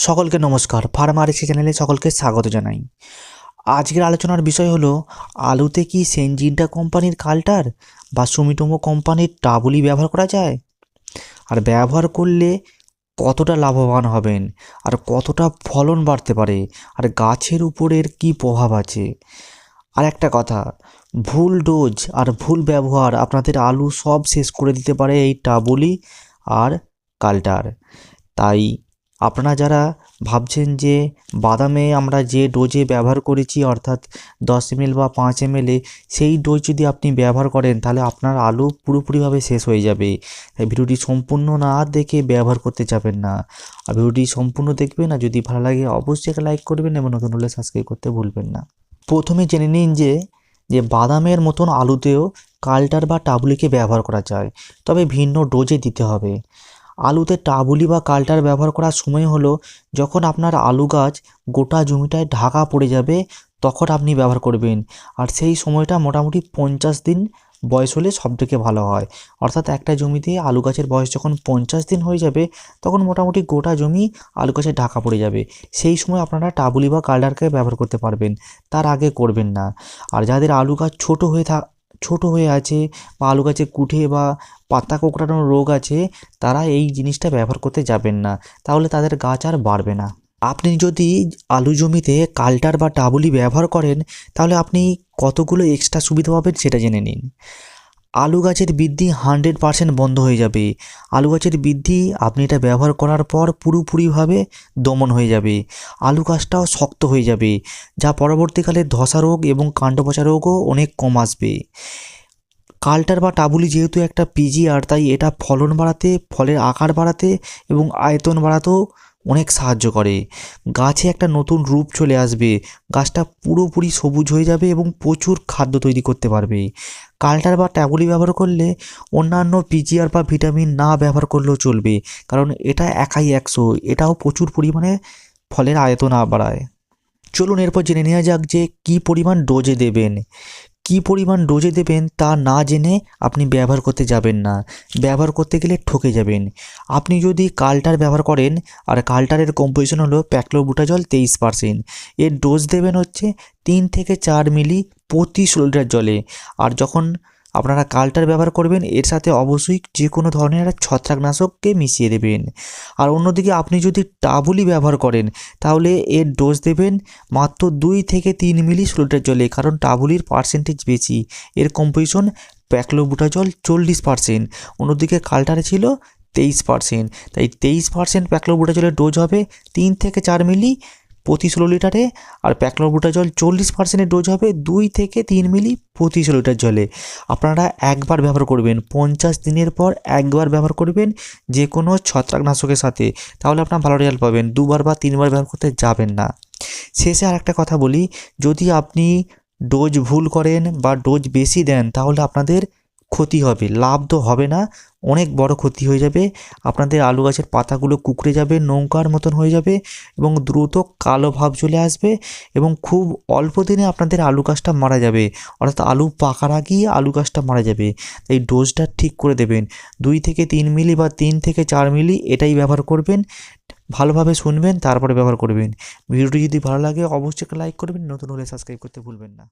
সকলকে নমস্কার। ফার্মারিসি চ্যানেলে সকলকে স্বাগত জানাই। আজকের আলোচনার বিষয় হলো, আলুতে কি সেনজিনটা কোম্পানির কাল্টার বা সুমিটোমো কোম্পানির টাবুলি ব্যবহার করা যায়? আর ব্যবহার করলে কতটা লাভবান হবেন? আর কতটা ফলন বাড়তে পারে? আর গাছের উপরের কি প্রভাব আছে? আর একটা কথা, ভুল ডোজ আর ভুল ব্যবহার আপনাদের আলু সব শেষ করে দিতে পারে এই টাবুলি আর কাল্টার। তাই আপনারা যারা ভাবছেন যে বাদামে আমরা যে ডোজে ব্যবহার করেছি, অর্থাৎ দশ এমএল বা পাঁচ এমএলে সেই ডোজ যদি আপনি ব্যবহার করেন, তাহলে আপনার আলু পুরোপুরিভাবে শেষ হয়ে যাবে। তাই ভিডিওটি সম্পূর্ণ না দেখে ব্যবহার করতে যাবেন না। আর ভিডিওটি সম্পূর্ণ দেখবেন আর যদি ভালো লাগে, অবশ্যই একটা লাইক করবেন এবং নতুন হলে সাবস্ক্রাইব করতে ভুলবেন না। প্রথমে জেনে নিন যে যে বাদামের মতন আলুতেও কাল্টার বা টাবলিকে ব্যবহার করা যায়। তবে ভিন্ন ডোজে দিতে হবে। আলুতে টাবুলি বা কাল্টার ব্যবহার করার সময় হলো, যখন আপনার আলু গাছ গোটা জমিটায় ঢাকা পড়ে যাবে, তখন আপনি ব্যবহার করবেন। আর সেই সময়টা মোটামুটি পঞ্চাশ দিন বয়স হলে সবথেকে ভালো হয়। অর্থাৎ একটা জমিতে আলু গাছের বয়স যখন পঞ্চাশ দিন হয়ে যাবে, তখন মোটামুটি গোটা জমি আলু গাছে ঢাকা পড়ে যাবে। সেই সময় আপনারা টাবুলি বা কাল্টারকে ব্যবহার করতে পারবেন। তার আগে করবেন না। আর যাদের আলু গাছ ছোটো হয়ে থাক ছোটো হয়ে আছে বা আলু গাছে কুঠে বা পাতা কোঁকড়ানোর রোগ আছে, তারা এই জিনিসটা ব্যবহার করতে যাবেন না। তাহলে তাদের গাছ আর বাড়বে না। আপনি যদি আলু জমিতে কাল্টার বা টাবুলি ব্যবহার করেন, তাহলে আপনি কতগুলো এক্সট্রা সুবিধা পাবেন সেটা জেনে নিন। আলু গাছের বৃদ্ধি হান্ড্রেড পারসেন্ট বন্ধ হয়ে যাবে। আলু গাছের বৃদ্ধি, আপনি এটা ব্যবহার করার পর পুরোপুরিভাবে দমন হয়ে যাবে। আলু গাছটাও শক্ত হয়ে যাবে, যা পরবর্তীকালে ধসা রোগ এবং কাণ্ড পচা রোগও অনেক কম আসবে। কাল্টার বা টাবুলি যেহেতু একটা পিজি, আর তাই এটা ফলন বাড়াতে, ফলের আকার বাড়াতে এবং আয়তন বাড়াতেও অনেক সাহায্য করে। গাছে একটা নতুন রূপ চলে আসবে। গাছটা পুরোপুরি সবুজ হয়ে যাবে এবং প্রচুর খাদ্য তৈরি করতে পারবে। কাল্টার বা ট্যাবুলি ব্যবহার করলে অন্যান্য পিজিআর বা ভিটামিন না ব্যবহার করলেও চলবে, কারণ এটা একাই একশো। এটাও প্রচুর পরিমাণে ফলের আয়তন বাড়ায়। চলুন এরপর জেনে নেওয়া যাক যে কী পরিমাণ ডোজে দেবেন। কী পরিমাণ ডোজে দেবেন তা না জেনে আপনি ব্যবহার করতে যাবেন না। ব্যবহার করতে গেলে ঠকে যাবেন। আপনি যদি কালটার ব্যবহার করেন, আর কালটারের কম্পোজিশন হলো প্যাকলোবুটাজল তেইশ পার্সেন্ট এর ডোজ দেবেন হচ্ছে তিন থেকে চার মিলি প্রতি ষোলো জলে। আর যখন আপনারা কালটার ব্যবহার করবেন, এর সাথে অবশ্যই যে কোনো ধরনের একটা ছত্রাকনাশককে মিশিয়ে দেবেন। আর অন্যদিকে আপনি যদি টাবুলি ব্যবহার করেন, তাহলে এর ডোজ দেবেন মাত্র দুই থেকে তিন মিলি লিটার জলে, কারণ টাবুলির পার্সেন্টেজ বেশি। এর কম্পোজিশন প্যাকলোবুটাজল চল্লিশ পার্সেন্ট, অন্যদিকে কাল্টারে ছিল তেইশ পার্সেন্ট। তাই তেইশ পার্সেন্ট প্যাকলোবুটাজলের ডোজ হবে তিন থেকে চার মিলি প্রতি ষোলো লিটারে আর প্যাকলোবুটাজল চল্লিশ পার্সেন্টের ডোজ হবে দুই থেকে তিন মিলি প্রতি ষোলো লিটার জলে। আপনারা একবার ব্যবহার করবেন, পঞ্চাশ দিনের পর একবার ব্যবহার করবেন যে কোনো ছত্রাকনাশকের সাথে। তাহলে আপনার ভালো রেজাল্ট পাবেন, দুবার বা তিনবার ব্যবহার করতে যাবেন না। শেষে আর একটা কথা বলি, যদি আপনি ডোজ ভুল করেন বা ডোজ বেশি দেন, তাহলে আপনাদের ক্ষতি হবে, লাভ তো হবে না, অনেক বড় ক্ষতি হয়ে যাবে। আপনাদের আলু গাছের পাতাগুলো কুকড়ে যাবে, নৌকার মতন হয়ে যাবে এবং দ্রুত কালো ভাব চলে আসবে এবং খুব অল্প দিনে আপনাদের আলু গাছটা মারা যাবে। অর্থাৎ আলু পাকার আগেই আলু গাছটা মারা যাবে। তাই ডোজটা ঠিক করে দেবেন। দুই থেকে তিন মিলি বা তিন থেকে চার মিলি এটাই ব্যবহার করবেন, ভালোভাবে শুনবেন, তারপরে ব্যবহার করবেন। ভিডিওটি যদি ভালো লাগে, অবশ্যই লাইক করবেন, নতুন হলে সাবস্ক্রাইব করতে ভুলবেন না।